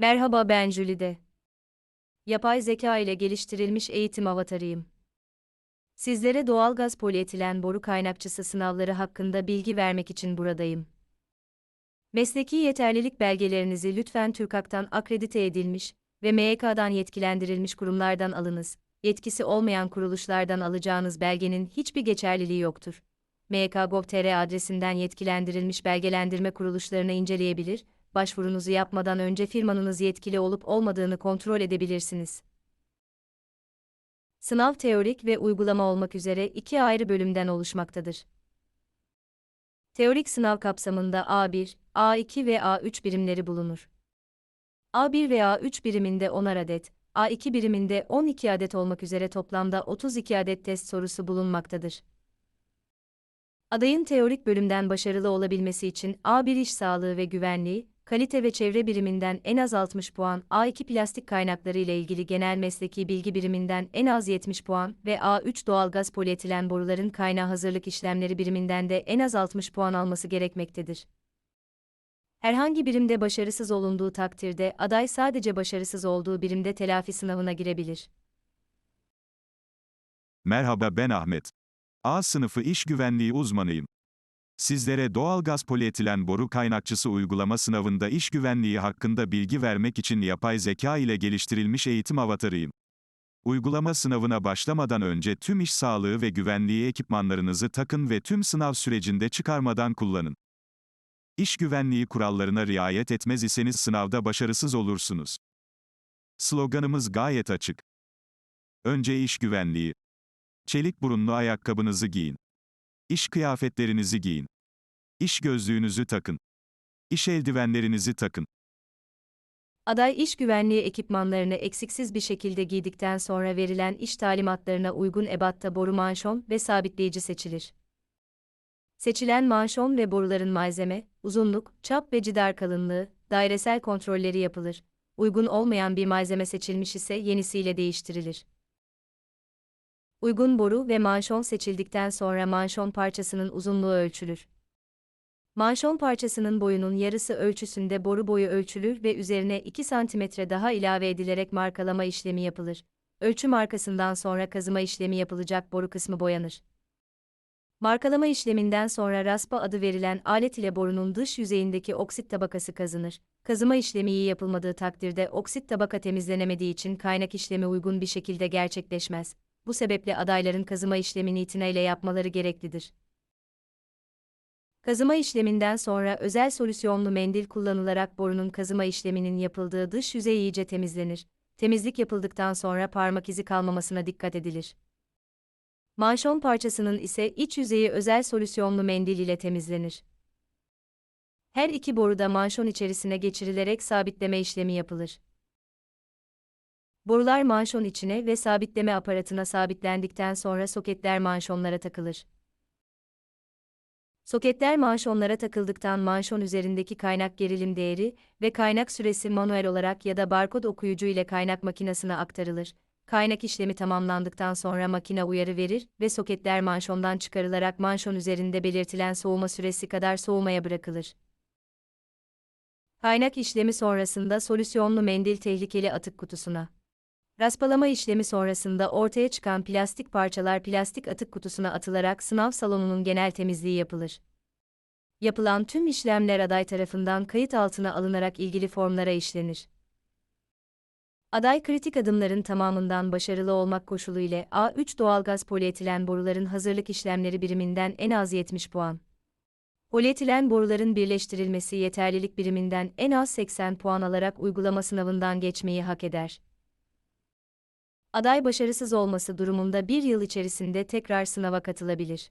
Merhaba ben Jülide. Yapay zeka ile geliştirilmiş eğitim avatarıyım. Sizlere doğalgaz polietilen boru kaynakçısı sınavları hakkında bilgi vermek için buradayım. Mesleki yeterlilik belgelerinizi lütfen TÜRKAK'tan akredite edilmiş ve MYK'dan yetkilendirilmiş kurumlardan alınız. Yetkisi olmayan kuruluşlardan alacağınız belgenin hiçbir geçerliliği yoktur. MYK.gov.tr adresinden yetkilendirilmiş belgelendirme kuruluşlarını inceleyebilir, başvurunuzu yapmadan önce firmanız yetkili olup olmadığını kontrol edebilirsiniz. Sınav teorik ve uygulama olmak üzere iki ayrı bölümden oluşmaktadır. Teorik sınav kapsamında A1, A2 ve A3 birimleri bulunur. A1 ve A3 biriminde 10'ar adet, A2 biriminde 12 adet olmak üzere toplamda 32 adet test sorusu bulunmaktadır. Adayın teorik bölümden başarılı olabilmesi için A1 iş sağlığı ve güvenliği, kalite ve çevre biriminden en az 60 puan, A2 plastik kaynakları ile ilgili genel mesleki bilgi biriminden en az 70 puan ve A3 doğalgaz polietilen boruların kaynağı hazırlık işlemleri biriminden de en az 60 puan alması gerekmektedir. Herhangi birimde başarısız olunduğu takdirde aday sadece başarısız olduğu birimde telafi sınavına girebilir. Merhaba ben Ahmet. A sınıfı iş güvenliği uzmanıyım. Sizlere doğalgaz polietilen boru kaynakçısı uygulama sınavında iş güvenliği hakkında bilgi vermek için yapay zeka ile geliştirilmiş eğitim avatarıyım. Uygulama sınavına başlamadan önce tüm iş sağlığı ve güvenliği ekipmanlarınızı takın ve tüm sınav sürecinde çıkarmadan kullanın. İş güvenliği kurallarına riayet etmez iseniz sınavda başarısız olursunuz. Sloganımız gayet açık. Önce iş güvenliği. Çelik burunlu ayakkabınızı giyin. İş kıyafetlerinizi giyin. İş gözlüğünüzü takın. İş eldivenlerinizi takın. Aday iş güvenliği ekipmanlarını eksiksiz bir şekilde giydikten sonra verilen iş talimatlarına uygun ebatta boru manşon ve sabitleyici seçilir. Seçilen manşon ve boruların malzeme, uzunluk, çap ve cidar kalınlığı, dairesel kontrolleri yapılır. Uygun olmayan bir malzeme seçilmiş ise yenisiyle değiştirilir. Uygun boru ve manşon seçildikten sonra manşon parçasının uzunluğu ölçülür. Manşon parçasının boyunun yarısı ölçüsünde boru boyu ölçülür ve üzerine 2 cm daha ilave edilerek markalama işlemi yapılır. Ölçü markasından sonra kazıma işlemi yapılacak boru kısmı boyanır. Markalama işleminden sonra raspa adı verilen alet ile borunun dış yüzeyindeki oksit tabakası kazınır. Kazıma işlemi iyi yapılmadığı takdirde oksit tabaka temizlenemediği için kaynak işlemi uygun bir şekilde gerçekleşmez. Bu sebeple adayların kazıma işlemini itinayla yapmaları gereklidir. Kazıma işleminden sonra özel solüsyonlu mendil kullanılarak borunun kazıma işleminin yapıldığı dış yüzey iyice temizlenir. Temizlik yapıldıktan sonra parmak izi kalmamasına dikkat edilir. Manşon parçasının ise iç yüzeyi özel solüsyonlu mendil ile temizlenir. Her iki boru da manşon içerisine geçirilerek sabitleme işlemi yapılır. Borular manşon içine ve sabitleme aparatına sabitlendikten sonra soketler manşonlara takılır. Soketler manşonlara takıldıktan manşon üzerindeki kaynak gerilim değeri ve kaynak süresi manuel olarak ya da barkod okuyucu ile kaynak makinesine aktarılır. Kaynak işlemi tamamlandıktan sonra makine uyarı verir ve soketler manşondan çıkarılarak manşon üzerinde belirtilen soğuma süresi kadar soğumaya bırakılır. Kaynak işlemi sonrasında solüsyonlu mendil tehlikeli atık kutusuna. Raspalama işlemi sonrasında ortaya çıkan plastik parçalar plastik atık kutusuna atılarak sınav salonunun genel temizliği yapılır. Yapılan tüm işlemler aday tarafından kayıt altına alınarak ilgili formlara işlenir. Aday kritik adımların tamamından başarılı olmak koşulu ile A3 doğalgaz polietilen boruların hazırlık işlemleri biriminden en az 70 puan. Polietilen boruların birleştirilmesi yeterlilik biriminden en az 80 puan alarak uygulama sınavından geçmeyi hak eder. Aday başarısız olması durumunda bir yıl içerisinde tekrar sınava katılabilir.